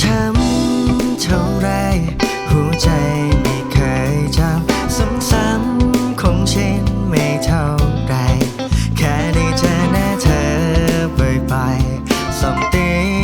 ช้ำเท่าไร หัวใจไม่เคยจำซ้ำๆคงชินไม่เท่าไร แค่ได้เจอหน้าเธอบ่อยๆส่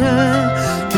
的